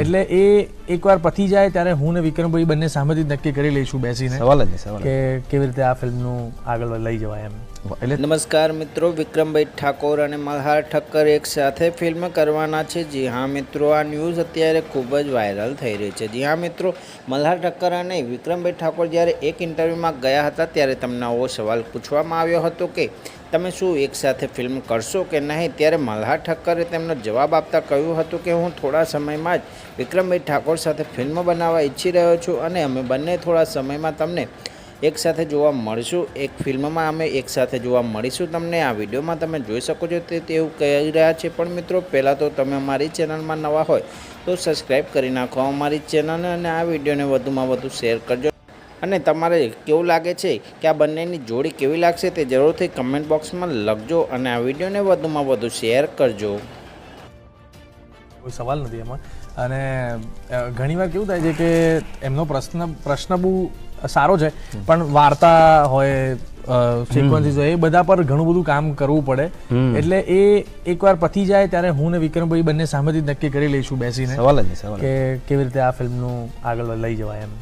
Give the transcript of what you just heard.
એટલે એ એકવાર પતી જાય ત્યારે હું ને વિક્રમભાઈ બંને સામેથી નક્કી કરી લઈશું બેસીને સવાલ જ નહીં સવાલ કે કેવી રીતે આ ફિલ્મનું આગળ લઈ જવાય એમ. નમસ્કાર મિત્રો, વિક્રમભાઈ ઠાકોર અને મલ્હાર ઠક્કર એક સાથે ફિલ્મ કરવાના છે. જી હા મિત્રો, આ ન્યૂઝ અત્યારે ખૂબ જ વાયરલ થઈ રહી છે. જી હા મિત્રો, મલ્હાર ઠક્કર અને વિક્રમભાઈ ઠાકોર જ્યારે એક ઇન્ટરવ્યૂમાં ગયા હતા ત્યારે તમને આવો સવાલ પૂછવામાં આવ્યો હતો કે, તમે શું એકસાથે ફિલ્મ કરશો કે નહીં? ત્યારે મલ્હાર ઠક્કરે તેમનો જવાબ આપતા કહ્યું હતું કે, હું થોડા સમયમાં જ વિક્રમભાઈ ઠાકોર સાથે ફિલ્મ બનાવવા ઈચ્છી રહ્યો છું અને અમે બંને થોડા સમયમાં તમને એક સાથે જોવા મળશું, એક ફિલ્મમાં અમે એક સાથે જોવા મળીશું. તમને આ વિડીયોમાં તમે જોઈ શકો છો તે તેવું કહી રહ્યા છે. પણ મિત્રો, પહેલાં તો તમે અમારી ચેનલમાં નવા હોય, તો સબસ્ક્રાઈબ કરી નાખો અમારી ચેનલને અને આ વિડીયોને વધુમાં વધુ શેર કરજો. અને તમારે કેવું લાગે છે કે આ બંનેની જોડી કેવી લાગશે તે જરૂરથી કમેન્ટ બોક્સમાં લખજો અને આ વિડીયોને વધુમાં વધુ શેર કરજો. કોઈ સવાલ નથી એમાં. અને ઘણીવાર કેવું થાય છે કે એમનો પ્રશ્ન પ્રશ્ન બહુ સારો છે. પણ વાર્તા હોય સિક્વન્સીસ હોય એ બધા પર ઘણું બધું કામ કરવું પડે. એટલે એ એકવાર પતી જાય ત્યારે હું ને વિક્રમભાઈ બંને સામેથી નક્કી કરી લઈશું બેસીને સવાલ જ કે કેવી રીતે આ ફિલ્મનું આગળ લઈ જવાય એમ.